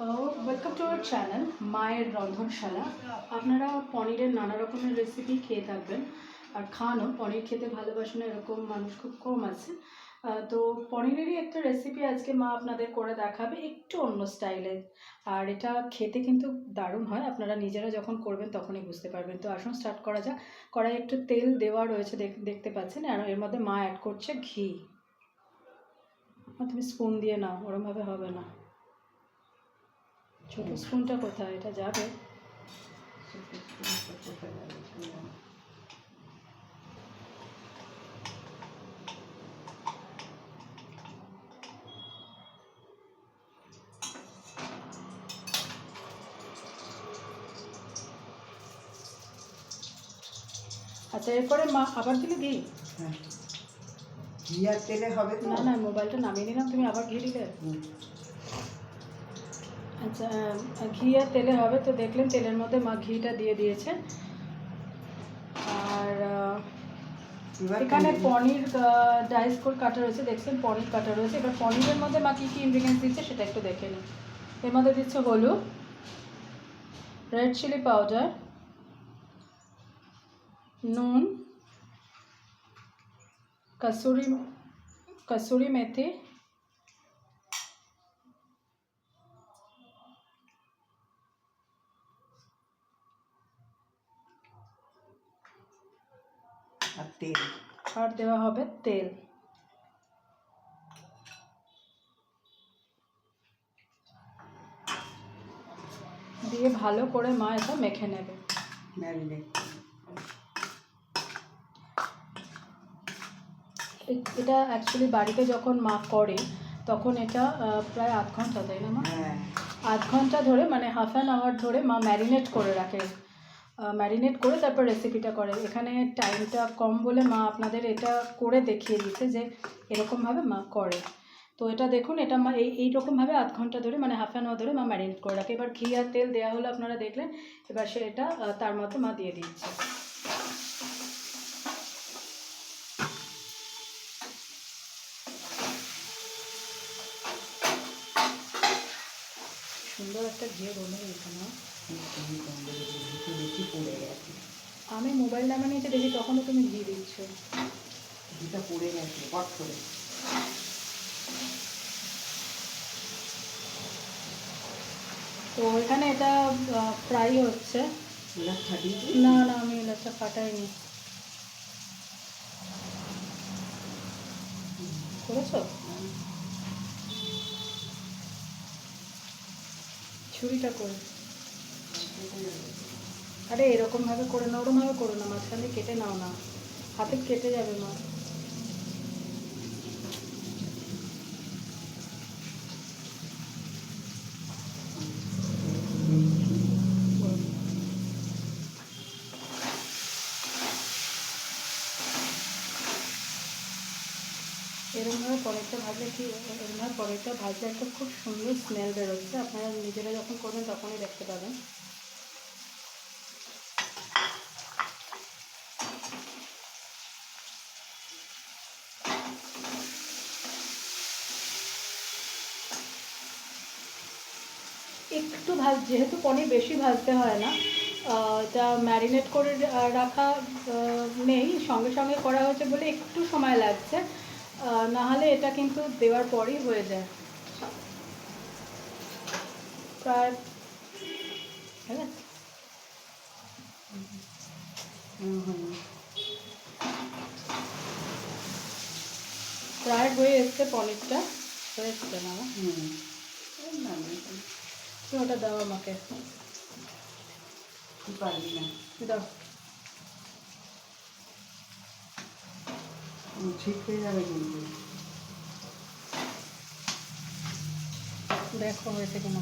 Welcome to our channel মায়ের রন্ধনশালা আপনারা পনিরের নানা রকমের রেসিপি খেয়ে থাকবেন। আর খানও, পনির খেতে ভালোবাসেন এরকম মানুষ খুব কম আছে। তো পনিরেরই একটা রেসিপি আজকে মা আপনাদের করে দেখাবে একটু অন্য স্টাইলে আর এটা খেতে কিন্তু দারুণ হয়, আপনারা নিজেরা যখন করবেন তখনই বুঝতে পারবেন। তো আসুন স্টার্ট করা যাক। কড়াই একটু তেল দেওয়া রয়েছে, দেখ- দেখতে পাচ্ছেন। আর এর মধ্যে মা অ্যাড করছে ঘি। তুমি স্পুন দিয়ে নাও, ওরমভাবে হবে না। ছোট স্পুনটা কোথায়? এটা যাবে? আচ্ছা এরপরে মা আবার দিলে ঘি? হ্যাঁ। ঘি আর তেলে হবে না না মোবাইলটা নামিয়ে নিলাম তুমি আবার ঘি দিলে? ঘি আর তেলে হবে তো দেখলেন তেলের মধ্যে মা ঘিটা দিয়ে দিয়েছে। আর এখানে পনির ডাইস করে কাটা রয়েছে দেখছেন পনির কাটা রয়েছে। এবার পনিরের মধ্যে মা কী কী ইনগ্রিডিয়েন্টস দিচ্ছে সেটা একটু দেখে নিন এর মধ্যে দিচ্ছে হলুদ রেড চিলি পাউডার নুন কসুরি কসুরি মেথি আর তেল। আর দেওয়া হবে তেল। দিয়ে ভালো করে মা এটা মেখে নেবে। এটা অ্যাকচুয়ালি বাড়িতে যখন মা করে তখন এটা প্রায় আধ ঘণ্টা তাই না মা? হ্যাঁ। আধ ঘণ্টা ধরে মানে হাফ অ্যান আওয়ার ধরে মা ম্যারিনেট করে রাখে। ম্যারিনেট করে তারপর রেসিপিটা করে। এখানে টাইমটা কম বলে মা আপনাদের এটা করে দেখিয়ে দিচ্ছে যে এরকমভাবে মা করে। তো এটা দেখুন, এটা মা এই এইরকমভাবে আধ ঘণ্টা ধরে মানে হাফ অ্যান আওয়ার ধরে মা ম্যারিনেট করে রাখে। এবার ঘি আর তেল দেওয়া হলো আপনারা দেখলেন, এবার সে এটা তার মতো মা দিয়ে দিচ্ছে। সুন্দর একটা ঘি বলে এখানে একটু পড়ে গেছে আমি মোবাইল নামে নিয়েছি দেখি তখনও তুমি দিয়ে দিচ্ছ। ঘিটা পড়ে গেছে পট করে। তো এখানে এটা ফ্রাই হচ্ছে। না না আমি এলাচটা ফাটাইনি। করেছ? ছুরিটা করে। আরে এরকম ভাবে করে না ওরম ভাবে করো না, মাঝখানে কেটে নাও না। হাতে কেটে যাবে মা। এরকমভাবে পরেরটা ভাজলে কি এরকমভাবে পরেরটা ভাজলে একটা খুব সুন্দর স্মেল বেরোচ্ছে। আপনারা নিজেরা যখন করবেন তখনই দেখতে পাবেন। একটু ভাজ যেহেতু পনির বেশি ভাজতে হয় না এটা ম্যারিনেট করে রাখা নেই সঙ্গে সঙ্গে করা হয়েছে বলে একটু সময় লাগছে আহ, না হলে এটা কিন্তু দেওয়ার পরই হয়ে যায় প্রায়। প্রায় হয়ে এসছে পনিরটা হয়ে এসছে না। তুমি ওটা দাও আমাকে। পারবি না। দাও। ঠিক হয়ে যাবে কিন্তু। দেখো হয়েছে কিনা।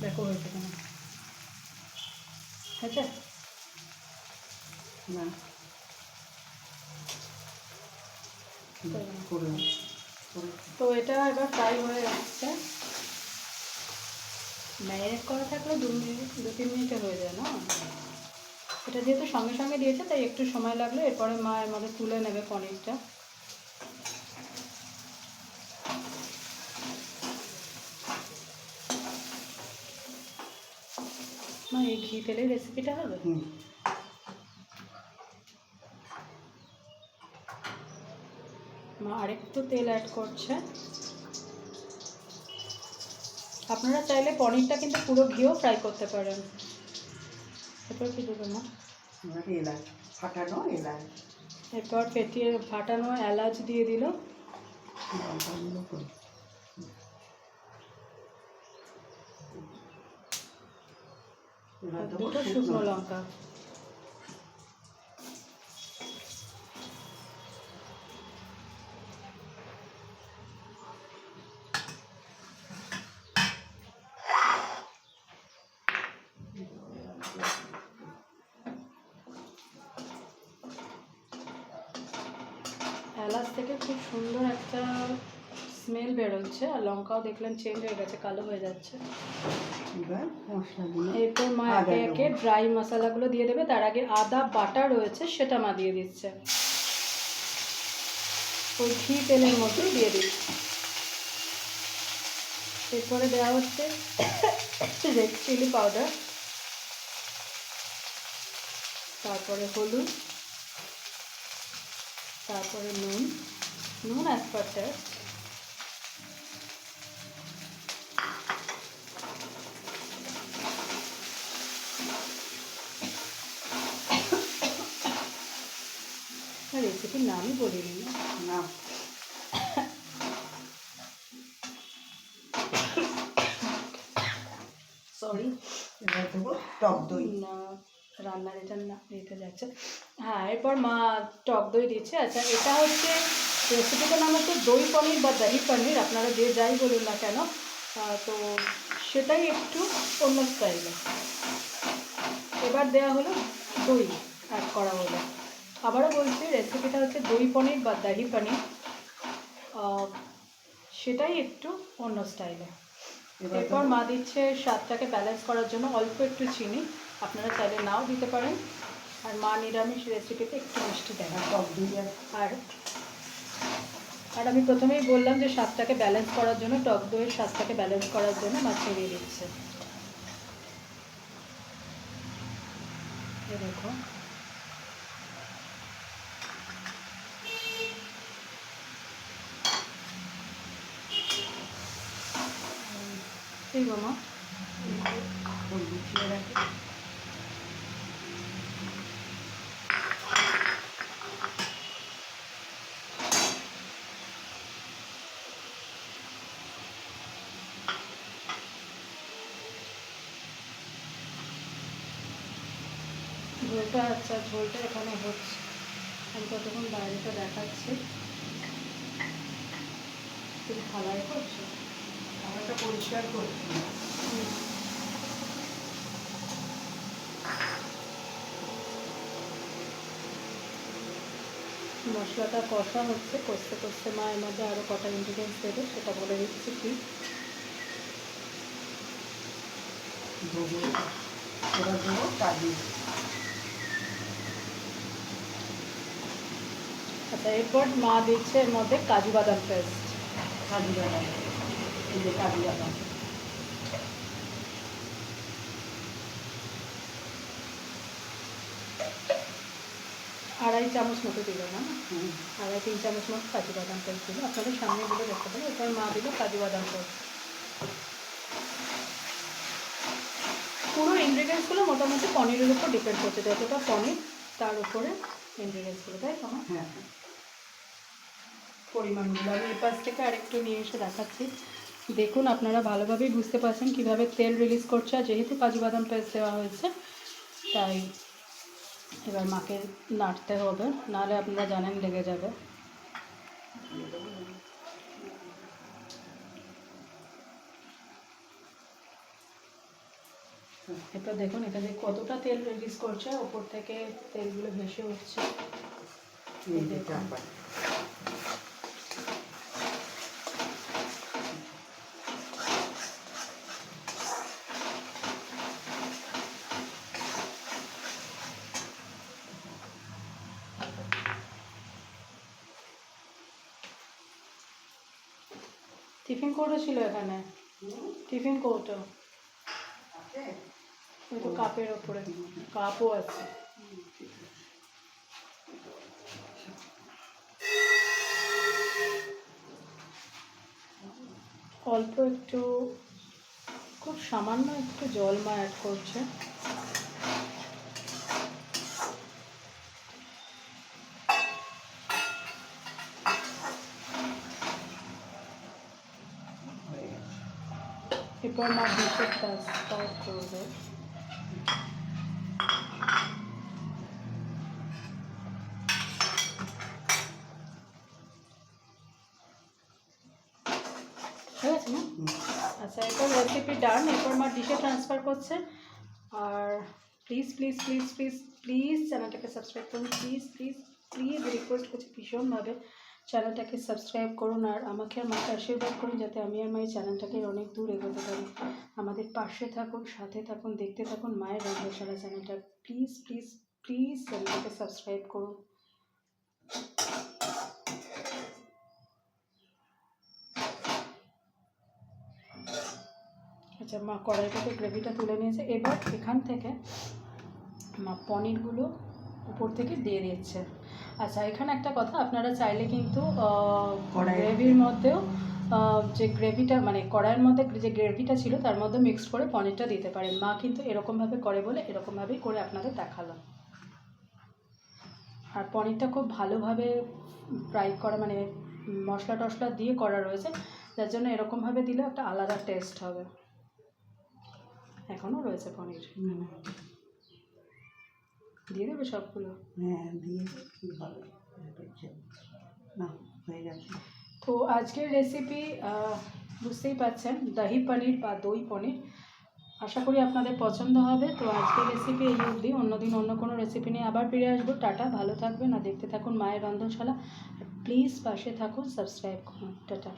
দেখো হয়েছে কিনা। হয়েছে? না। তো এটা এবার ফ্রাই হয়ে যাচ্ছে। ম্যারিনেট করা থাকলে দু মিনিট দু তিন মিনিটে হয়ে যায় না? এটা যেহেতু সঙ্গে সঙ্গে দিয়েছে তাই একটু সময় লাগল। এরপরে মা এর মধ্যে তুলে নেবে পনিরটা। মা এই ঘি তেলের রেসিপিটা হবে? মা আরেকটু তেল অ্যাড করছে। আপনারা চাইলে পনিরটা কিন্তু পুরো ঘিও ফ্রাই করতে পারেন। এরপর কি দেবেন মা? এবার এলাচ ফাটানো এলাচ। এরপর ফেটিয়ে ফাটানো এলাচ দিয়ে দিল। দুটো শুকনো লঙ্কা। থেকে খুব সুন্দর একটা স্মেল বেরোচ্ছে আর লঙ্কাও দেখলেন চেঞ্জ হয়ে গেছে কালো হয়ে যাচ্ছে। এরপর মা একে একে ড্রাই মশলাগুলো দিয়ে দেবে তার আগে আদা বাটা রয়েছে সেটা মা দিয়ে দিচ্ছে। ওই ঘি তেলের মধ্যে দিয়ে দিচ্ছে। এরপরে দেওয়া হচ্ছে রেড চিলি পাউডার তারপরে হলুদ। তারপরে নুন নুন অ্যাজ পার টেস্ট রেসিপির নামই বলিনি। না না সরি এবার দেবো টক দই। না রান্নার এটা না দিতে যাচ্ছে। হ্যাঁ এরপর মা টক দই দিচ্ছে। আচ্ছা এটা হচ্ছে রেসিপিটার নাম হচ্ছে দই পনির বা দহি পনির আপনারা যে যাই বলুন না কেন। তো সেটাই একটু অন্য স্টাইলে এবার দেওয়া হলো দই অ্যাড করা হলো। আবারও বলছি রেসিপিটা হচ্ছে দই পনির বা দহি পনির। সেটাই একটু অন্য স্টাইলে এরপর মা দিচ্ছে স্বাদটাকে ব্যালেন্স করার জন্য অল্প একটু চিনি। আপনারা চাইলে নাও দিতে পারেন। আর মা নিরামিষ রেসিপিতে একটু মিষ্টি দেয় টক দিয়ে আর আর আমি প্রথমেই বললাম যে স্বাদটাকে ব্যালেন্স করার জন্য, টক দইয়ের স্বাদটাকে ব্যালেন্স করার জন্য মা ছড়িয়ে দিচ্ছে। দেখো। ঠিক গো মা ওই গুছিয়ে রাখি ঝোলটা আচ্ছা ঝোলটা এখানে হচ্ছে। আমি ততক্ষণ বাইরেটা দেখাচ্ছি। তুমি খালাই করছ? আমারটা পরিষ্কার করছি। মশলাটা কষা হচ্ছে কষতে কষতে মা এর মধ্যে আরও কটা ইনগ্রিডিয়েন্টস দেবে সেটা বলে দিচ্ছি কি। দেবো দেবো কাজু। আচ্ছা এরপর মা দিচ্ছে এর মধ্যে কাজু বাদাম পেস্ট কাজু বাদাম। এই যে কাজু বাদাম। আড়াই চামচ মতো দিল না। আড়াই তিন চামচ মতো কাজু বাদাম পেস্ট দিল। আপনাদের সামনে দিলে দেখতে পাবেন এরপর মা দিল কাজু বাদাম পেস্ট পুরো ইনগ্রিডিয়েন্টসগুলো মোটামুটি পনিরের উপর ডিপেন্ড করছে যতটা পনির তার উপরে ইনগ্রিডিয়েন্টসগুলো তাই তো? হ্যাঁ। পরিমাণগুলো আমি এপাশ থেকে আরেকটু নিয়ে এসে দেখাচ্ছি। দেখুন, আপনারা ভালোভাবেই বুঝতে পারছেন কীভাবে তেল রিলিজ করছে। আর যেহেতু কাজু বাদাম পেস্ট দেওয়া হয়েছে, তাই এবার মাকে নাড়তে হবে। নাহলে আপনারা জানেন লেগে যাবে। এটা দেখুন, এটা যে কতটা তেল রিলিজ করছে, ওপর থেকে তেলগুলো ভেসে উঠছে। টিফিন কৌটো ছিল এখানে। টিফিন কৌটো। আছে ওই তো কাপের ওপরে। কাপও আছে। অল্প একটু, খুব সামান্য একটু জল মা অ্যাড করছে। ডিশের কাজ স্টার্ট করবে না? হুম। আচ্ছা এরপর রেসিপি ডান এরপর মা ডিশে ট্রান্সফার করছে। আর please please please please please চ্যানেলটাকে সাবস্ক্রাইব করুন। প্লিজ প্লিজ প্লিজ রিকোয়েস্ট করছি ভীষণভাবে। চ্যানেলটাকে সাবস্ক্রাইব করুন আর আমাকে আর মাকে আশীর্বাদ করুন যাতে আমি আর মায়ের চ্যানেলটাকে অনেক দূর এগোতে পারি। আমাদের পাশে থাকুন, সাথে থাকুন, দেখতে থাকুন মায়ের রন্ধনশালা চ্যানেলটা। প্লিজ প্লিজ প্লিজ চ্যানেলটাকে সাবস্ক্রাইব করুন। আচ্ছা মা কড়াই থেকে গ্রেভিটা তুলে নিয়েছে। এবার এখান থেকে মা পনিরগুলো উপর থেকে দিয়ে দিচ্ছে। আচ্ছা এখানে একটা কথা আপনারা চাইলে কিন্তু গ্রেভির মধ্যেও যে গ্রেভিটা মানে কড়াইয়ের মধ্যে যে গ্রেভিটা ছিল তার মধ্যে মিক্সড করে পনিরটা দিতে পারেন। মা কিন্তু এরকমভাবে করে বলে এরকমভাবেই করে আপনাদের দেখালাম। আর পনিরটা খুব ভালোভাবে ফ্রাই করা মানে মশলা টশলা দিয়ে করা রয়েছে যার জন্য এরকমভাবে দিলে একটা আলাদা টেস্ট হবে। এখনও রয়েছে পনির। দিয়ে দেবে সবগুলো? হ্যাঁ দিয়ে কি হবে? না হয়ে গেছে। তো আজকের রেসিপি বুঝতেই পাচ্ছেন দহি পনির বা দই পনির। আশা করি আপনাদের পছন্দ হবে। তো আজকের রেসিপি এই অবধি। অন্যদিন অন্য কোনো রেসিপি নিয়ে আবার ফিরে আসব। টাটা ভালো থাকবেন। আর দেখতে থাকুন মায়ের রন্ধনশালা। প্লিজ পাশে থাকুন সাবস্ক্রাইব করুন। টাটা।